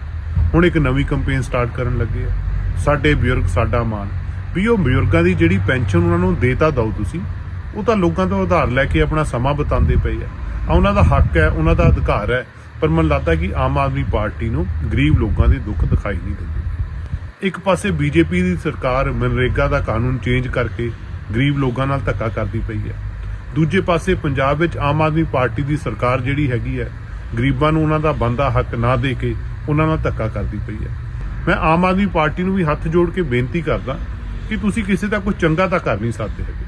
Speaker 2: ਹੁਣ ਇੱਕ ਨਵੀਂ ਕੰਪੇਨ ਸਟਾਰਟ ਕਰਨ ਲੱਗੇ ਆ। ਸਾਡੇ ਬਜ਼ੁਰਗ, ਸਾਡਾ ਮਾਨ ਵੀ ਉਹ ਬਜ਼ੁਰਗਾਂ ਦੀ ਜਿਹੜੀ ਪੈਨਸ਼ਨ ਉਹਨਾਂ ਨੂੰ ਦੇਤਾ ਦਿਓ ਤੁਸੀਂ, ਉਹ ਤਾਂ ਲੋਕਾਂ ਤੋਂ ਉਧਾਰ ਲੈ ਕੇ ਆਪਣਾ ਸਮਾਂ ਬਿਤਾਉਂਦੇ ਪਏ ਆ। ਆ ਉਹਨਾਂ ਦਾ ਹੱਕ ਹੈ, ਉਹਨਾਂ ਦਾ ਅਧਿਕਾਰ ਹੈ, ਪਰ ਮੈਨੂੰ ਲੱਗਦਾ ਕਿ ਆਮ ਆਦਮੀ ਪਾਰਟੀ ਨੂੰ ਗਰੀਬ ਲੋਕਾਂ ਦੇ ਦੁੱਖ ਦਿਖਾਈ ਨਹੀਂ ਦਿੰਦੇ। ਇੱਕ ਪਾਸੇ ਬੀਜੇਪੀ ਦੀ ਸਰਕਾਰ ਮਨਰੇਗਾ ਦਾ ਕਾਨੂੰਨ ਚੇਂਜ ਕਰਕੇ ਗਰੀਬ ਲੋਕਾਂ ਨਾਲ ਧੱਕਾ ਕਰਦੀ ਪਈ ਹੈ। ਦੂਜੇ ਪਾਸੇ ਪੰਜਾਬ ਵਿੱਚ ਆਮ ਆਦਮੀ ਪਾਰਟੀ ਦੀ ਸਰਕਾਰ ਜਿਹੜੀ ਹੈਗੀ ਹੈ, ਗਰੀਬਾਂ ਨੂੰ ਉਹਨਾਂ ਦਾ ਬੰਦਾ ਹੱਕ ਨਾ ਦੇ ਕੇ ਉਹਨਾਂ ਨਾਲ ਧੱਕਾ ਕਰਦੀ ਪਈ ਹੈ। ਮੈਂ ਆਮ ਆਦਮੀ ਪਾਰਟੀ ਨੂੰ ਵੀ ਹੱਥ ਜੋੜ ਕੇ ਬੇਨਤੀ ਕਰਦਾ ਕਿ ਤੁਸੀਂ ਕਿਸੇ ਦਾ ਕੁਝ ਚੰਗਾ ਤਾਂ ਕਰ ਨਹੀਂ ਸਕਦੇ ਹੈਗੇ।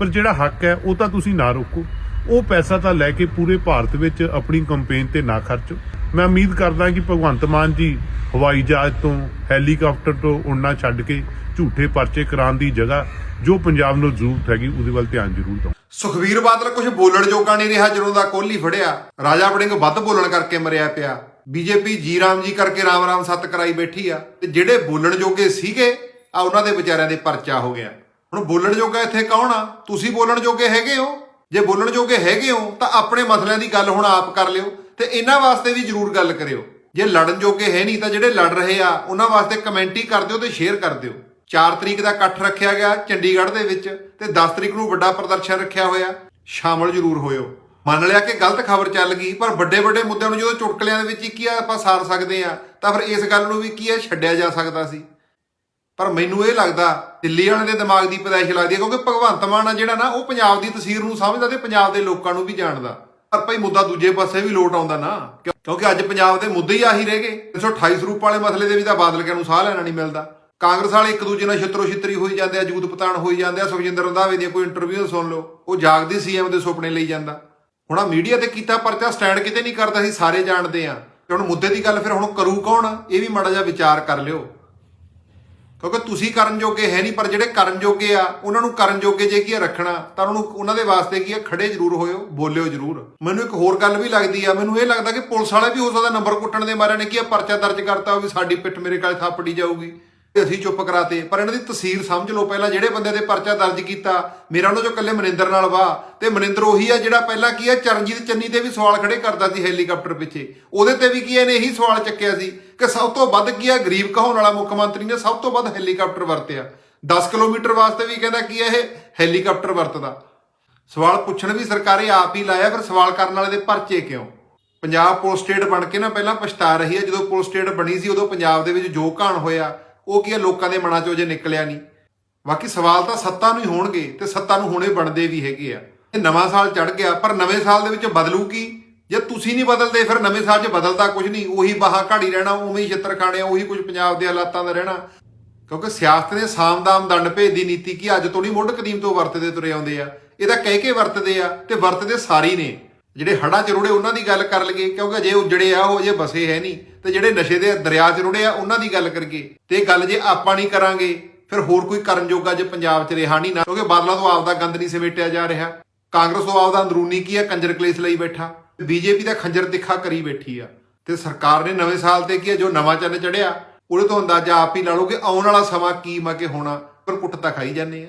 Speaker 2: ਪਰ ਜਿਹੜਾ ਹੱਕ ਹੈ, ਉਹ ਤਾਂ ਤੁਸੀਂ ਨਾ ਰੋਕੋ। ਉਹ ਪੈਸਾ ਤਾਂ ਲੈ ਕੇ ਪੂਰੇ ਭਾਰਤ ਵਿੱਚ ਆਪਣੀ ਕੰਪੇਨ ਤੇ ਨਾ ਖਰਚੋ। ਮੈਂ ਉਮੀਦ ਕਰਦਾ ਕਿ ਭਗਵੰਤ ਮਾਨ ਜੀ ਹਵਾਈ ਜਹਾਜ਼ ਤੋਂ, ਹੈਲੀਕਾਪਟਰ ਤੋਂ ਉੜਨਾ ਛੱਡ ਕੇ ਝੂਠੇ ਪਰਚੇ ਕਰਾਉਣ ਦੀ ਜਗ੍ਹਾ ਜੋ ਪੰਜਾਬ ਨੂੰ ਜ਼ਰੂਰਤ ਹੈਗੀ, ਉਹਦੇ ਵੱਲ ਧਿਆਨ ਜ਼ਰੂਰ ਦਿਓ
Speaker 3: ਸੁਖਵੀਰ ਬਾਦਲ ਕੁਝ ਬੋਲਣ ਜੋਗਾ ਨਹੀਂ ਰਿਹਾ, ਜਦੋਂ ਦਾ ਕੋਹਲੀ ਫੜਿਆ। ਰਾਜਾ ਵੜਿੰਗ ਵੱਧ ਬੋਲਣ ਕਰਕੇ ਮਰਿਆ ਪਿਆ। ਬੀਜੇਪੀ ਜੀ ਰਾਮ ਜੀ ਕਰਕੇ ਰਾਮ ਰਾਮ ਸੱਤ ਕਰਾਈ ਬੈਠੀ ਆ। ਤੇ ਜਿਹੜੇ ਬੋਲਣ ਜੋਗੇ ਸੀਗੇ, ਆ ਉਹਨਾਂ ਦੇ ਵਿਚਾਰਿਆਂ ਦੇ ਪਰਚਾ ਹੋ ਗਿਆ। ਹੁਣ ਬੋਲਣ ਜੋਗਾ ਇੱਥੇ ਕੌਣ ਆ? ਤੁਸੀਂ ਬੋਲਣ ਜੋਗੇ ਹੈਗੇ ਹੋ? ਜੇ ਬੋਲਣ ਜੋਗੇ ਹੈਗੇ ਹੋ, ਤਾਂ ਆਪਣੇ ਮਸਲਿਆਂ ਦੀ ਗੱਲ ਹੁਣ ਆਪ ਕਰ ਲਿਓ ਤੇ ਇਹਨਾਂ ਵਾਸਤੇ ਵੀ ਜ਼ਰੂਰ ਗੱਲ ਕਰਿਓ। ਜੇ ਲੜਨ ਜੋਗੇ ਹੈ ਨਹੀਂ, ਤਾਂ ਜਿਹੜੇ ਲੜ ਰਹੇ ਆ, ਉਹਨਾਂ ਵਾਸਤੇ ਕਮੈਂਟ ਹੀ ਕਰ ਦਿਓ ਤੇ ਸ਼ੇਅਰ ਕਰ ਦਿਓ। 4 ਤਰੀਕ ਦਾ ਇਕੱਠ ਰੱਖਿਆ ਗਿਆ ਚੰਡੀਗੜ੍ਹ ਦੇ ਵਿੱਚ ਤੇ 10 ਤਰੀਕ ਨੂੰ ਵੱਡਾ ਪ੍ਰਦਰਸ਼ਨ ਰੱਖਿਆ ਹੋਇਆ। ਸ਼ਾਮਲ ਜ਼ਰੂਰ ਹੋਇਓ। ਮੰਨ ਲਿਆ ਕਿ ਗਲਤ ਖਬਰ ਚੱਲ ਗਈ, ਪਰ ਵੱਡੇ ਵੱਡੇ ਮੁੱਦਿਆਂ ਨੂੰ ਜਦੋਂ ਚੁਟਕਲਿਆਂ ਦੇ ਵਿੱਚ ਹੀ ਕੀ ਆ, ਆਪਾਂ ਸਾਰ ਸਕਦੇ ਆ ਤਾਂ ਫਿਰ ਇਸ ਗੱਲ ਨੂੰ ਵੀ ਕੀ ਹੈ ਛੱਡਿਆ ਜਾ ਸਕਦਾ ਸੀ। ਪਰ ਮੈਨੂੰ ਇਹ ਲੱਗਦਾ, ਦਿੱਲੀ ਵਾਲਿਆਂ ਦੇ ਦਿਮਾਗ ਦੀ ਪਦਾਇਸ਼ ਲੱਗਦੀ ਹੈ, ਕਿਉਂਕਿ ਭਗਵੰਤ ਮਾਨ ਆ ਜਿਹੜਾ ਨਾ, ਉਹ ਪੰਜਾਬ ਦੀ ਤਸਵੀਰ ਨੂੰ ਸਮਝਦਾ ਤੇ ਪੰਜਾਬ ਦੇ ਲੋਕਾਂ ਨੂੰ ਵੀ ਜਾਣਦਾ। ਪਰ ਭਾਈ ਮੁੱਦਾ ਦੂਜੇ ਪਾਸੇ ਵੀ ਲੋਟ ਆਉਂਦਾ ਨਾ ਕਿਉਂਕਿ ਅੱਜ ਪੰਜਾਬ ਦੇ ਮੁੱਦੇ ਹੀ ਆਹੀ ਰਹਿ ਗਏ। 328 ਸਰੂਪ ਵਾਲੇ ਮਸਲੇ ਦੇ ਵੀ ਤਾਂ ਬਾਦਲ ਕੇ ਨੂੰ ਸਾਹ ਲੈਣਾ ਨਹੀਂ ਮਿਲਦਾ। ਕਾਂਗਰਸ ਵਾਲੇ ਇੱਕ ਦੂਜੇ ਨਾਲ ਛਿੱਤਰੋ ਛਿੱਤਰੀ ਹੋਈ ਜਾਂਦੇ ਆ, ਜੂਤ ਪਤਾਣ ਹੋਈ ਜਾਂਦੇ ਆ, ਸੁਖਜਿੰਦਰ ਰੰਧਾਵੇ ਦੀਆਂ ਕੋਈ ਇੰਟਰਵਿਊ ਸੁਣ ਲਓ। ਉਹ ਜਾਗਦੀ ਸੀਐਮ ਦੇ ਸੁਪਨੇ ਲਈ ਜਾਂਦਾ। ਹੁਣ ਆ ਮੀਡੀਆ ਤੇ ਕੀਤਾ ਪਰਚਾ ਸਟੈਂਡ ਕਿਤੇ ਨਹੀਂ ਕਰਦਾ ਸੀ, ਸਾਰੇ ਜਾਣਦੇ ਆ। ਤੇ ਹੁਣ ਮੁੱਦੇ ਦੀ ਗੱਲ ਫਿਰ ਹੁਣ ਕਰੂ ਕੌਣ? ਇਹ ਵੀ ਮਾੜਾ ਜਿਹਾ ਵਿਚਾਰ ਕਰ ਲਿਓ। ਕਿਉਂਕਿ ਤੁਸੀਂ ਕਰਨ ਜੋਗੇ ਹੈ ਨਹੀਂ, ਪਰ ਜਿਹੜੇ ਕਰਨ ਜੋਗੇ ਆ, ਉਹਨਾਂ ਨੂੰ ਕਰਨ ਜੋਗੇ ਜੇ ਕੀ ਆ ਰੱਖਣਾ, ਤਾਂ ਉਹਨਾਂ ਨੂੰ ਉਹਨਾਂ ਦੇ ਵਾਸਤੇ ਕੀ ਆ? ਖੜੇ ਜ਼ਰੂਰ ਹੋਇਓ, ਬੋਲਿਓ ਜ਼ਰੂਰ। ਮੈਨੂੰ ਇੱਕ ਹੋਰ ਗੱਲ ਵੀ ਲੱਗਦੀ ਆ, ਮੈਨੂੰ ਇਹ ਲੱਗਦਾ ਕਿ ਪੁਲਿਸ ਵਾਲੇ ਵੀ ਹੋ ਸਕਦਾ ਨੰਬਰ ਕੁੱਟਣ ਦੇ ਮਾਰੇ ਨੇ, ਕੀ ਆ ਪਰਚਾ ਦਰਜ ਕਰਤਾ ਵੀ ਸਾਡੀ ਪਿੱਠ ਮੇਰੇ ਕਾਲੇ ਥਾਪੜੀ ਜਾਊਗੀ। ਅਸੀਂ ਚੁੱਪ ਕਰਾਤੇ। ਪਰ ਇਹਨਾਂ ਦੀ ਤਸਵੀਰ ਸਮਝ ਲਓ, ਪਹਿਲਾਂ ਜਿਹੜੇ ਬੰਦੇ ਤੇ ਪਰਚਾ ਦਰਜ ਕੀਤਾ, ਮੇਰਾ ਉਹਨਾਂ ਚੋਂ ਇਕੱਲੇ ਮਨਿੰਦਰ ਨਾਲ ਵਾ, ਤੇ ਮਨਿੰਦਰ ਉਹੀ ਆ ਜਿਹੜਾ ਪਹਿਲਾਂ ਕੀ ਆ, ਚਰਨਜੀਤ ਚੰਨੀ ਤੇ ਵੀ ਸਵਾਲ ਖੜੇ ਕਰਦਾ ਸੀ ਹੈਲੀਕਾਪਟਰ ਪਿੱਛੇ। ਉਹਦੇ ਤੇ ਵੀ ਕੀ ਇਹਨੇ ਇਹੀ ਸਵਾਲ ਚੱਕਿਆ ਸੀ ਕਿ ਸਭ ਤੋਂ ਵੱਧ ਕੀ ਆ, ਗਰੀਬ ਕਹਾਉਣ ਵਾਲਾ ਮੁੱਖ ਮੰਤਰੀ ਨੇ ਸਭ ਤੋਂ ਵੱਧ ਹੈਲੀਕਾਪਟਰ ਵਰਤਿਆ। 10 ਕਿਲੋਮੀਟਰ ਵਾਸਤੇ ਵੀ ਕਹਿੰਦਾ ਕੀ ਆ ਇਹ, ਹੈਲੀਕਾਪਟਰ ਵਰਤਦਾ। ਸਵਾਲ ਪੁੱਛਣ ਵੀ ਸਰਕਾਰੇ ਆਪ ਹੀ ਲਾਇਆ, ਫਿਰ ਸਵਾਲ ਕਰਨ ਵਾਲੇ ਦੇ ਪਰਚੇ ਕਿਉਂ? ਪੰਜਾਬ ਪੁਲਿਸ ਸਟੇਟ ਬਣ ਕੇ ਨਾ ਪਹਿਲਾਂ ਪਛਤਾ ਰਹੀ ਹੈ ਜਦੋਂ ਪੁਲਿਸ ਸਟੇਟ ਬਣੀ ਸੀ, ਉਦੋਂ ਪੰਜਾਬ ਦੇ ਵਿੱਚ ਜੋ ਘਾਣ ਹੋਇਆ ਉਹ ਕੀ ਆ ਲੋਕਾਂ ਦੇ ਮਨਾਂ ਚੋਂ ਜੇ ਨਿਕਲਿਆ ਨਹੀਂ। ਬਾਕੀ ਸਵਾਲ ਤਾਂ ਸੱਤਾ ਨੂੰ ਹੀ ਹੋਣਗੇ ਤੇ ਸੱਤਾ ਨੂੰ ਹੁਣੇ ਬਣਦੇ ਵੀ ਹੈਗੇ ਆ। ਇਹ ਨਵਾਂ ਸਾਲ ਚੜ ਗਿਆ ਪਰ ਨਵੇਂ ਸਾਲ ਦੇ ਵਿੱਚ ਬਦਲੂ ਕੀ? ਜੇ ਤੁਸੀਂ ਨਹੀਂ ਬਦਲਦੇ ਫਿਰ ਨਵੇਂ ਸਾਲ 'ਚ ਬਦਲਦਾ ਕੁਝ ਨਹੀਂ। ਉਹੀ ਬਾਹਾ ਘਾੜੀ ਰਹਿਣਾ ਉਵੇਂ ਹੀ ਛਿੱਤਰ ਖਾਣੇ ਆ, ਉਹੀ ਕੁਝ ਪੰਜਾਬ ਦੇ ਹਾਲਾਤਾਂ ਦਾ ਰਹਿਣਾ। ਕਿਉਂਕਿ ਸਿਆਸਤ ਨੇ ਸਾਮਦਾਮ ਦੰਡ ਭੇਜ ਦੀ ਨੀਤੀ ਕੀ ਅੱਜ ਤੋਂ ਨਹੀਂ ਮੁੱਢ ਕਦੀਮ ਤੋਂ ਵਰਤਦੇ ਤੁਰੇ ਆਉਂਦੇ ਆ। ਇਹਦਾ ਕਹਿ ਕੇ ਵਰਤਦੇ ਆ ਤੇ ਵਰਤਦੇ ਸਾਰੀ ਨੇ। ਜਿਹੜੇ ਹੜਾਂ 'ਚ ਰੁੜੇ ਉਹਨਾਂ ਦੀ ਗੱਲ ਕਰ ਲਈਏ, ਕਿਉਂਕਿ ਜੇ ਉਜੜੇ ਆ, ਉਹ ਜੇ ਬਸੇ ਹੈ ਨਹੀਂ। ਤੇ ਜਿਹੜੇ ਨਸ਼ੇ ਦੇ ਦਰਿਆ 'ਚ ਰੁੜੇ ਆ, ਉਹਨਾਂ ਦੀ ਗੱਲ ਕਰੀਏ। ਤੇ ਗੱਲ ਜੇ ਆਪਾਂ ਨਹੀਂ ਕਰਾਂਗੇ, ਫਿਰ ਹੋਰ ਕੋਈ ਕਰਨ ਜੋਗਾ ਜੇ ਪੰਜਾਬ 'ਚ ਰਿਹਾ ਨਹੀਂ ਨਾ, ਕਿਉਂਕਿ ਬਾਦਲਾਂ ਤੋਂ ਆਪਦਾ ਗੰਦ ਨਹੀਂ ਸਮੇਟਿਆ ਜਾ ਰਿਹਾ। ਕਾਂਗਰਸ ਤੋਂ ਆਪਦਾ ਅੰਦਰੂਨੀ ਕੀ ਆ, ਕੰਜਰ ਕਲੇਸ਼ ਲਈ ਬੈਠਾ। ਬੀਜੇਪੀ ਦਾ ਖੰਜਰ ਤਿੱਖਾ ਕਰੀ ਬੈਠੀ ਆ। ਤੇ ਸਰਕਾਰ ਨੇ ਨਵੇਂ ਸਾਲ ਤੇ ਕੀ ਆ, ਜੋ ਨਵਾਂ ਚੰਨ ਚੜਿਆ ਉਹਦੇ ਤੋਂ ਅੰਦਾਜ਼ਾ ਆਪ ਹੀ ਲਾ ਲਓ ਕਿ ਆਉਣ ਵਾਲਾ ਸਮਾਂ ਕੀ ਮਾ ਕੇ ਹੋਣਾ, ਪਰ ਕੁੱਟ ਤਾਂ ਖਾਈ ਜਾਂਦੇ ਆ।